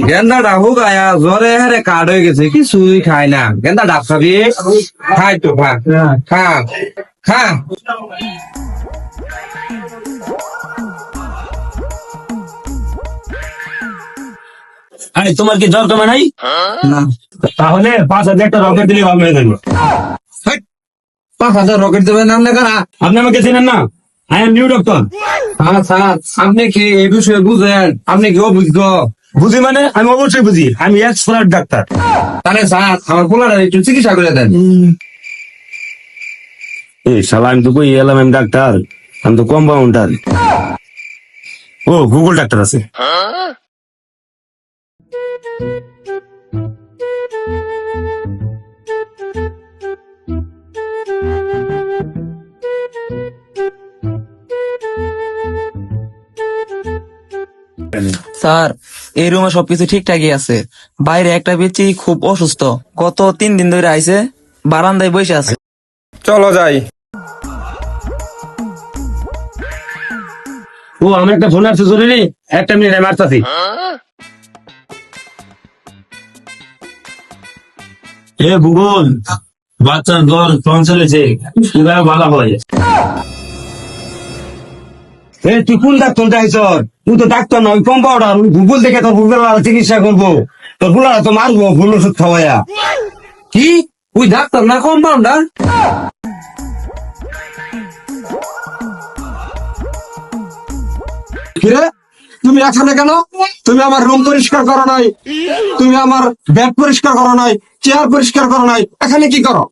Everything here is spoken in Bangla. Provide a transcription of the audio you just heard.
গেন্দা হোক আয়া জ্বরে হেরে কার্ড হয়ে গেছে কিছুই খায় না। গেন্দা ডাব খাবি। খাই তো খা। খা। খা। আরে তোমার কি জ্বর কমে নাই? তাহলে পাঁচ হাজার একটা রকেট দিলে ভালো হয়ে যাবে। পাঁচ হাজার রকেট দেবেন আপনি কারা? আপনি আমাকে চেনেন না? আই এম নিউ ডক্টর হ্যাঁ স্যার আপনি কি এই বিষয়ে বুঝেন? আপনি কি অভিজ্ঞ? বুঝি মানে? আমি অবশ্যই বুঝি। আমি এক সোনার ডাক্তার। তাহলে স্যার আমার পোলাটা একটু চিকিৎসা করে দেন। এই শালা আমি তো কই এলাম আমি ডাক্তার। আমি তো কম্পাউন্ডার ও গুগল ডাক্তার আছে। স্যার এই রুমে সবকিছু ঠিকঠাকই আছে। বাইরে একটা বেচি খুব অসুস্থ। গত তিন দিন ধরে আইছে বারান্দায় বসে আছে। চলো যাই। ও আমার একটা ফোন আসছে জরুরি? একটা মিনিট আমি আসতেছি। এ ভূগোল বাচ্চার জ্বর টন চলেছে। কীভাবে ভালো হয়। এ তুই কোন ডাক্তার চাইছ তুই তো ডাক্তার নয় কম্পাউন্ডার ভূগোল দেখে তোর ভূগোল চিকিৎসা করব। তোর ফুলারা তো মারবো ভুল ওষুধ খাওয়াইয়া। কি? ওই ডাক্তার না কিরে তুমি এখানে কেন? তুমি আমার রুম পরিষ্কার করো নাই। তুমি আমার ব্যাগ পরিষ্কার করো নাই। চেয়ার পরিষ্কার করো নাই। এখানে কি করো?